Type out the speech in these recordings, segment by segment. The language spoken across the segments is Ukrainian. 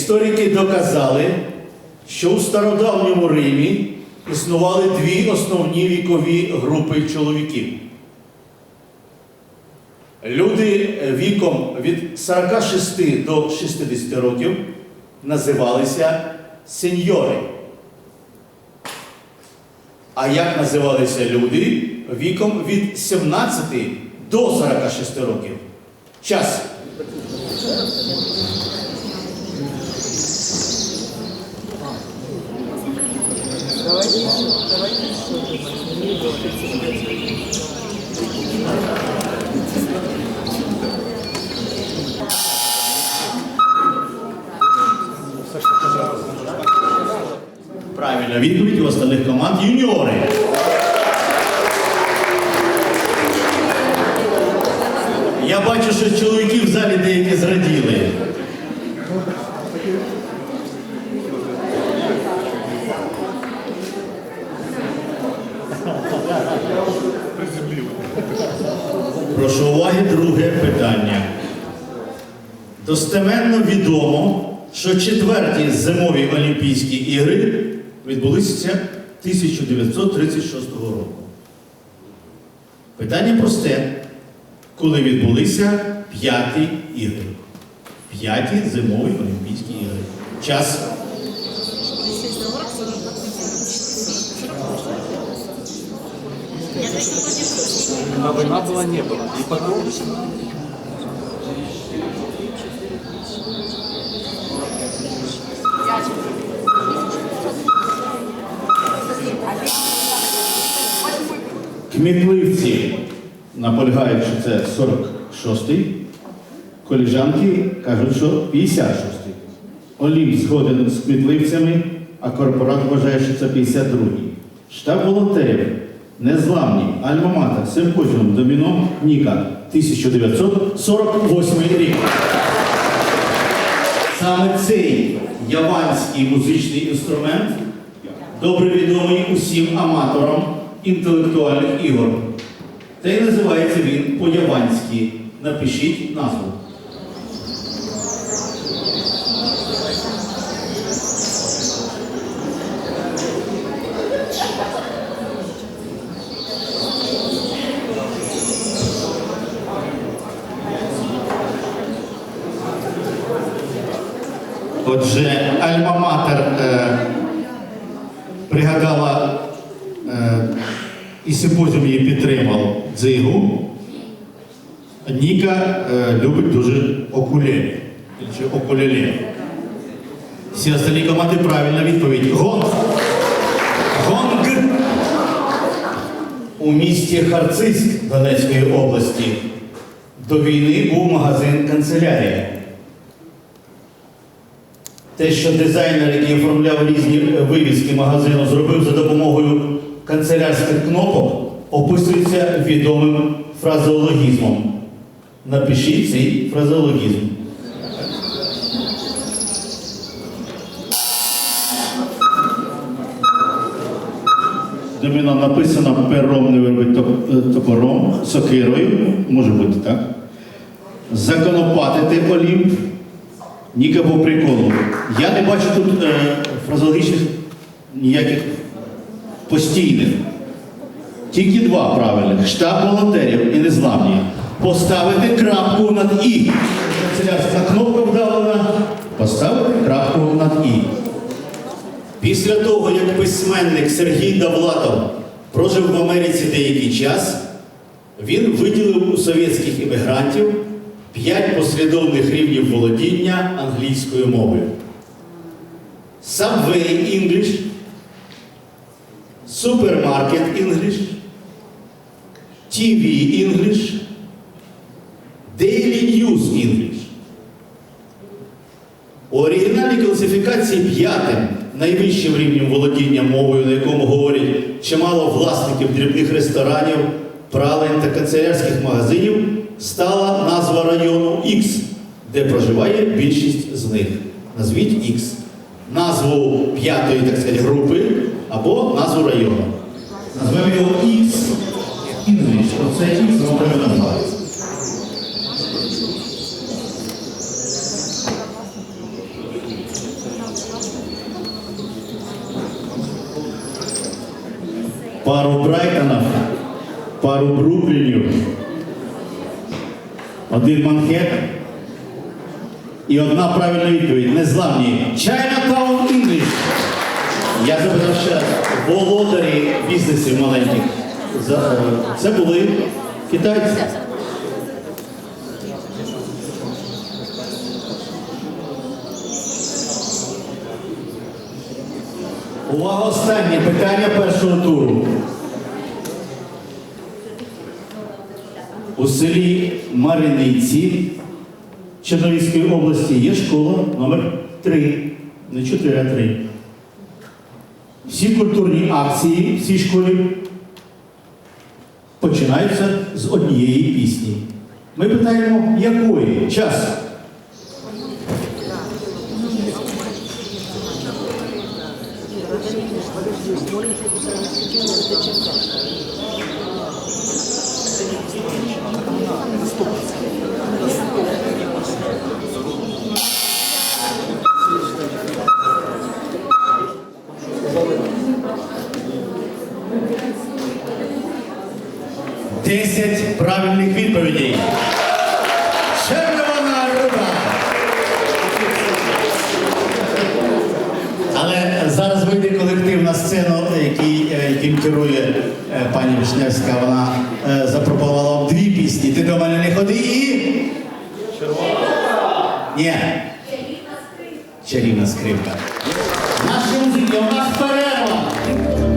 Історики доказали, що у стародавньому Римі існували дві основні вікові групи чоловіків. Люди віком від 46 до 60 років називалися сеньори. А як називалися люди віком від 17 до 46 років? Час. Правильна відповідь у остальних команд юніори. Я бачу, що чоловіки в залі деякі зраділи. Прошу уваги, друге питання. Достеменно відомо, що четверті зимові Олімпійські ігри відбулися 1936 року. Питання просте. Коли відбулися п'яті ігри? П'яті зимові Олімпійські ігри. Час. А война была не было. И потом Кмітливці наполягають, що це 46-й. Коліжанки кажуть, що 56-й. Олімп згоден з кмітливцями, а корпорат вважає, що це 52-й. Штаб волонтерів. Незламні, Альма-Матер, Симпозіум, Доміно, Ніка, 1948 рік. Саме цей яванський музичний інструмент добре відомий усім аматорам інтелектуальних ігор. Та й називається він по-яванськи. Напишіть назву. Отже, Альма-Матер е, пригадала е, і симпозіум її підтримав дзигу. Ніка е, любить дуже окулелі. Окулелі. Всі остальні команди правильна відповідь. Гонг. Гонг. У місті Харциськ Донецької області до війни був магазин канцелярія. Те, що дизайнер, який оформляв різні е, вивіски магазину, зробив за допомогою канцелярських кнопок, описується відомим фразеологізмом. Напишіть цей фразеологізм. Доміно написано пером не виробить е, топором, сокирою, може бути так. Законопатити Олімп. Ніка по приколу. Я не бачу тут е, фразеологічних ніяких постійних. Тільки два правильних. Штаб волонтерів і незламні. Поставити крапку над І. Канцелярська кнопка вдавлена. Поставити крапку над І. Після того, як письменник Сергій Давлатов прожив в Америці деякий час, він виділив у совєтських іммігрантів п'ять послідовних рівнів володіння англійською мовою. Subway English, Supermarket English, TV English, Daily News English. У оригінальній класифікації п'ятим найвищим рівнем володіння мовою, на якому говорять чимало власників дрібних ресторанів, пралень та канцелярських магазинів, стала назва району X, де проживає більшість з них. Назвіть X. Назву п'ятої, так сказати, групи або назву району. Назвемо його X English. Оце X можемо назвати. Пару Брайтонів, пару Бруклінів, один Манхеттен і одна правильна відповідь. Незламні. Chinatown English. Я запитав ще раз. Володарі бізнесів маленьких. Е, Це були китайці. Увага, останнє питання першого туру. У селі Мариниці Чернівської області є школа номер 3 не 4, а 3. Всі культурні акції в цій школі починаються з однієї пісні. Ми питаємо, якої? Час. Десять правильних відповідей. Червона рука. Але зараз вийде колектив на сцену, який, е, яким керує е, пані Вишневська. Вона е, запропонувала вам дві пісні. Ти до мене не ходи і. Ні. Чарівна скрипка. Наші музики, у нас перерва.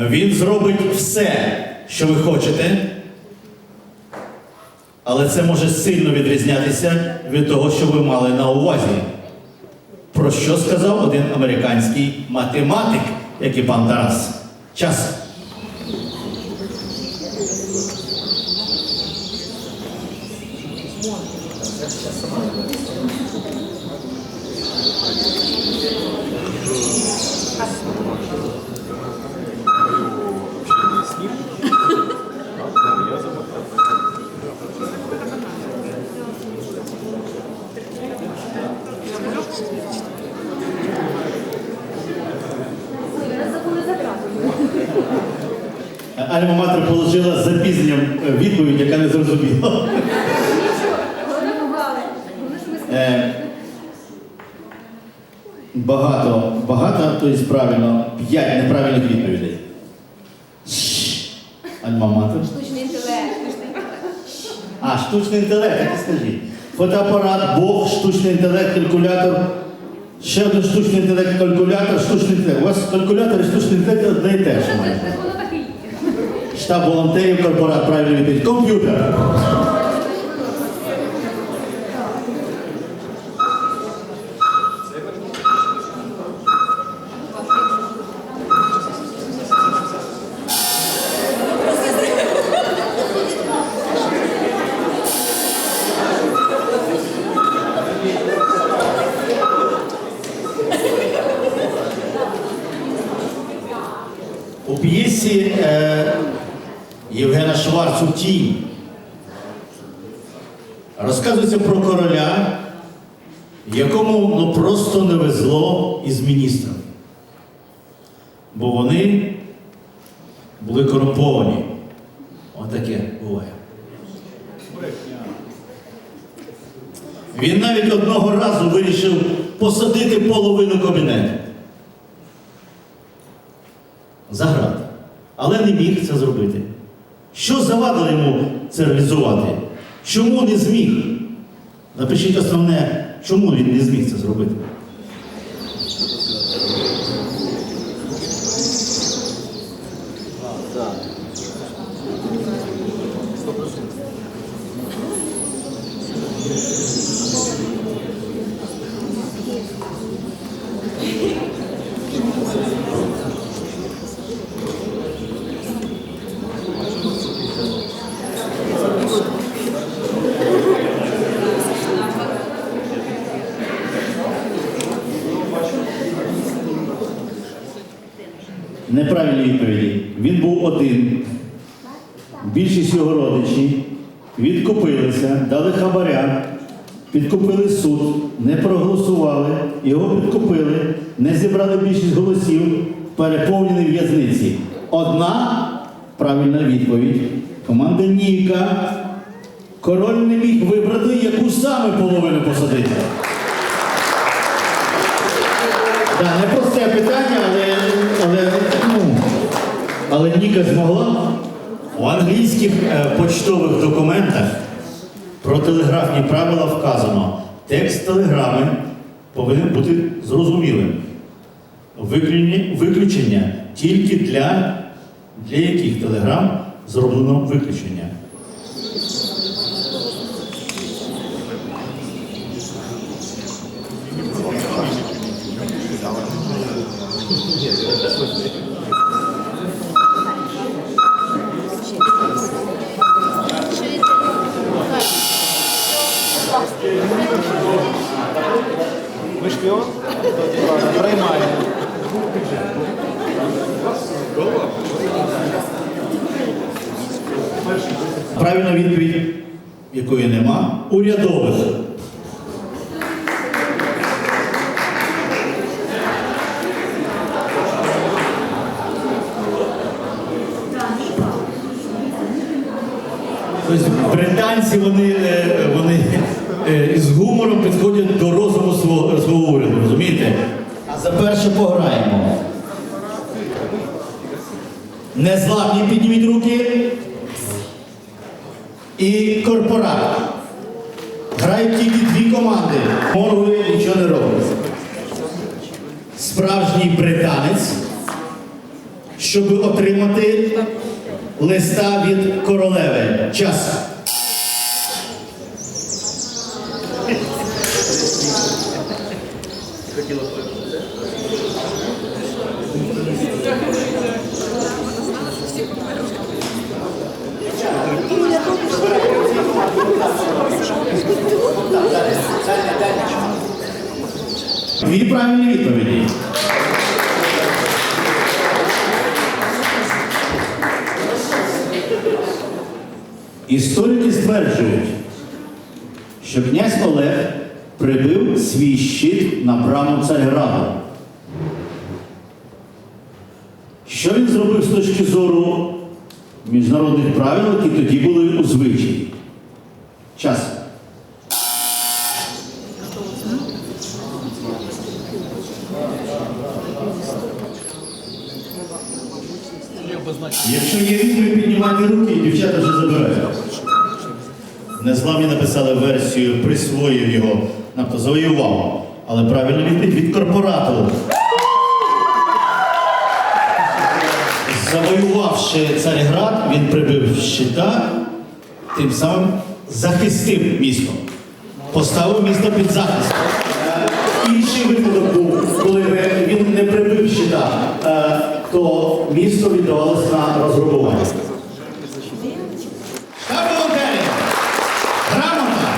Він зробить все, що ви хочете, але це може сильно відрізнятися від того, що ви мали на увазі. Про що сказав один американський математик, як і пан Тарас. Час. Альма-Матер запізненням е, відповідь, яка не зрозуміла. Е, Багато, багато, тобто правильно, п'ять неправильних відповідей. Альма-Матер. Штучний інтелект, штучний інтелект. А, штучний інтелект, так і скажіть. Фотоапарат, Бог, штучний інтелект, калькулятор. Ще один штучний інтелект, калькулятор, штучний інтелект. У вас калькулятор і штучний інтелект одне і те ж. майже. Так воно так і є. Штаб волонтерів, корпорат, правильно відповідь. Комп'ютер. У п'єсі е, Євгена Шварцу Тінь розказується про короля, якому ну, просто не везло із міністром. Бо вони були корумповані. Отаке буває. Він навіть одного разу вирішив посадити половину кабінету. Заграти. Але не міг це зробити. Що завадило йому це реалізувати? Чому не зміг? Напишіть основне, чому він не зміг це зробити. Неправильні відповіді. Він був один. Більшість його родичі відкупилися, дали хабаря, підкупили суд, не проголосували, його підкупили, не зібрали більшість голосів, переповнені в'язниці. Одна правильна відповідь. Команда Ніка. Король не міг вибрати, яку саме половину посадити. Так, непросте питання, але, але, ну, але Ніка змогла. У англійських е, почтових документах про телеграфні правила вказано, текст телеграми повинен бути зрозумілим. Виключення тільки для, для яких телеграм зроблено виключення. якої нема, урядових. Тобто британці вони е, вони е, з гумором підходять до розуму свого, свого уряду, розумієте? А за перше пограємо. Незламні підіймають. І корпорат. Грають тільки дві команди. Моргує, нічого не робить. Справжній британець, щоб отримати листа від королеви. Час. Дві правильні відповіді. Історики стверджують, що князь Олег прибив свій щит на браму Царграду. Що він зробив з точки зору міжнародних правил, які тоді були у звичаї? Час. Якщо є відповідь, піднімайте руки, і дівчата вже забирають. Незламні написали версію, присвоїв його, тобто завоював. Але правильна відповідь від корпорату. Завоювавши Царіград, він прибив щита, тим самим захистив місто. Поставив місто під захист. Інший випадок був, коли він не прибив щита, е, то місто віддавалося на розграбування. Штаб волонтерів! Грамота!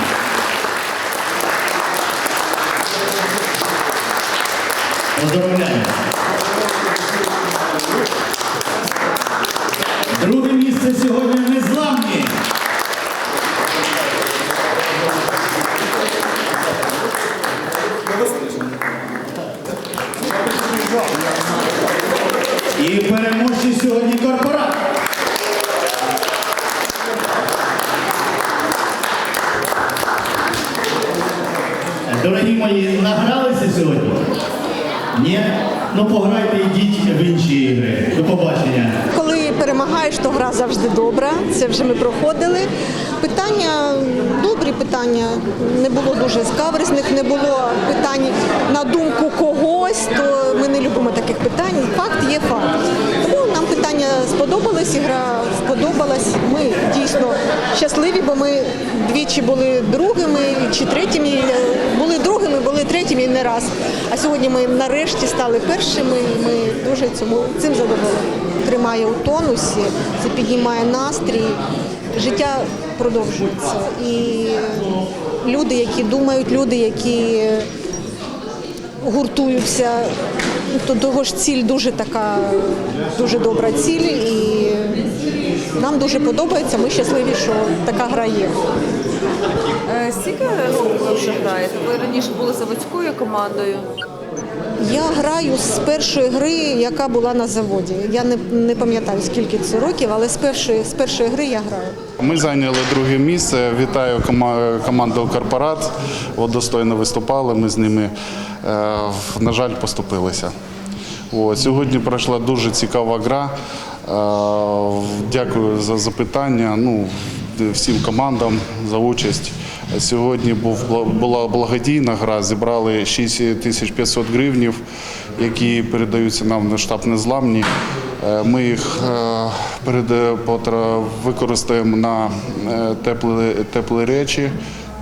Поздравляємо! Друге місце сьогодні незламні. І переможці сьогодні корпорат. Дорогі мої, награлися сьогодні? Ні? Ну пограйте, йдіть в інші ігри. До побачення. Коли перемагаєш, то гра завжди добра. Це вже ми проходили. Питання добрі питання. Не було дуже скаверзних, не було питань на думку когось, то ми не любимо таких питань. Факт є факт. Нам ігра сподобалась. Ми дійсно щасливі, бо ми двічі були другими чи третіми. Були другими, були третіми не раз. А сьогодні ми нарешті стали першими. і Ми дуже цьому цим задоволені. Тримає у тонусі, це піднімає настрій. Життя продовжується. І люди, які думають, люди, які гуртуються, то того ж ціль дуже така, дуже добра ціль. І нам дуже подобається. Ми щасливі, що така гра є. Е, Скільки років ви вже граєте? Ви раніше були заводською командою. Я граю з першої гри, яка була на заводі. Я не, не пам'ятаю скільки це років, але з першої, з першої гри я граю. Ми зайняли друге місце. Вітаю команду Корпорат. Достойно виступали. Ми з ними, е, на жаль, поступилися. От, сьогодні пройшла дуже цікава гра. Е, Дякую за запитання. Ну, всім командам за участь. Сьогодні була благодійна гра. Зібрали 6500 гривнів, які передаються нам на штаб незламні. Е, Ми їх е, потра- використаємо на е, теплі, теплі речі,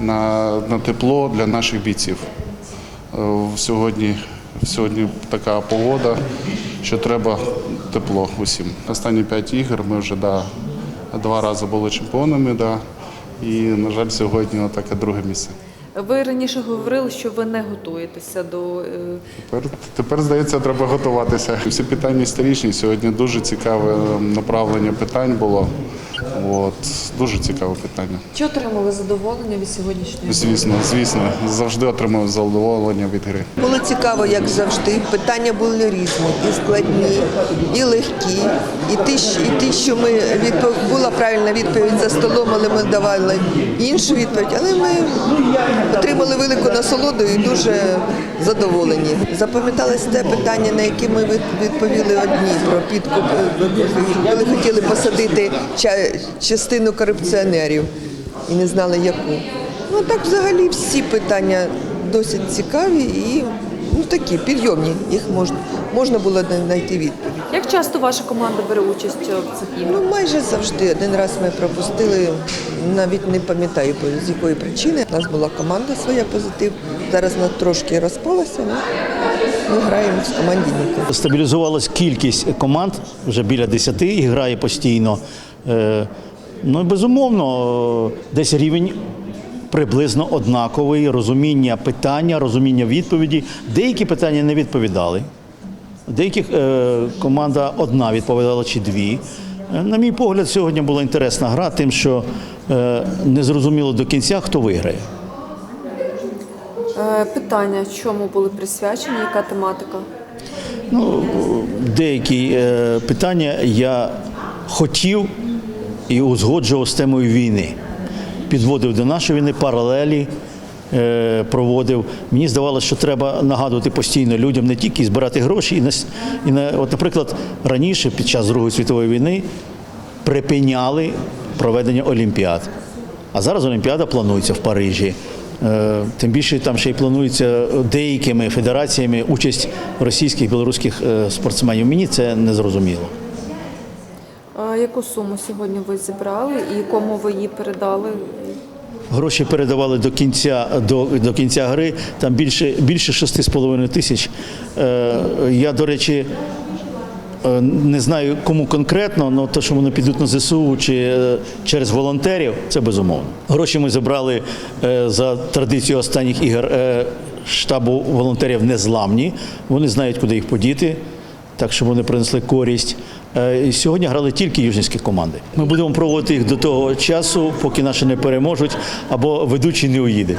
на, на тепло для наших бійців. Е, Сьогодні, сьогодні така погода, що треба тепло усім. Останні п'ять ігор ми вже да, два рази були чемпіонами. Да, і, на жаль, сьогодні таке друге місце. Ви раніше говорили, що ви не готуєтеся до е, Тепер, тепер здається, треба готуватися. Всі питання історичні. Сьогодні дуже цікаве ем, направлення питань було. От, дуже цікаве питання. Чи отримали задоволення від сьогоднішньої? Звісно, звісно, завжди отримую задоволення від гри. Було цікаво, як завжди. Питання були різні, і складні, і легкі. І ті, і ті що ми відпов... була правильна відповідь за столом, але ми давали іншу відповідь. Але ми отримали велику насолоду і дуже задоволені. Запам'яталось те питання, на яке ми відповіли одні про підкуп, коли хотіли посадити ча- частину корупціонерів і не знали яку. Ну так взагалі всі питання досить цікаві і ну такі підйомні. Їх можна можна було знайти відповідь. Як часто ваша команда бере участь в цих іграх? Ну майже завжди. Один раз ми пропустили, навіть не пам'ятаю по- з якої причини. У нас була команда своя позитив. Зараз вона трошки розпалася. Ну, ми граємо в команді Стабілізувалась кількість команд вже біля 10 і грає постійно. Е, Ну і безумовно, десь рівень приблизно однаковий, розуміння питання, розуміння відповіді. Деякі питання не відповідали. Деяких е, команда одна відповідала чи дві. Е, На мій погляд, сьогодні була інтересна гра, тим, що е, не зрозуміло до кінця, хто виграє. Е, Питання, чому були присвячені, яка тематика? Ну, деякі е, питання я хотів і узгоджував з темою війни. Підводив до нашої війни паралелі. е, Проводив. Мені здавалося, що треба нагадувати постійно людям не тільки збирати гроші, і на, і на от, наприклад, раніше, під час Другої світової війни, припиняли проведення Олімпіад. А зараз Олімпіада планується в Парижі. Е, Тим більше там ще й планується деякими федераціями участь російських білоруських е, спортсменів. Мені це не зрозуміло. Яку суму сьогодні ви зібрали і кому ви її передали? Гроші передавали до кінця до, до кінця гри. Там більше більше 6,5 тисяч. Е, я, до речі, е, не знаю кому конкретно, але те, що вони підуть на ЗСУ чи е, через волонтерів, це безумовно. Гроші ми забрали е, за традицією останніх ігор штабу волонтерів незламні. Вони знають, куди їх подіти. Так що вони принесли користь. Е, Сьогодні грали тільки южницькі команди. Ми будемо проводити їх до того часу, поки наші не переможуть або ведучий не уїде.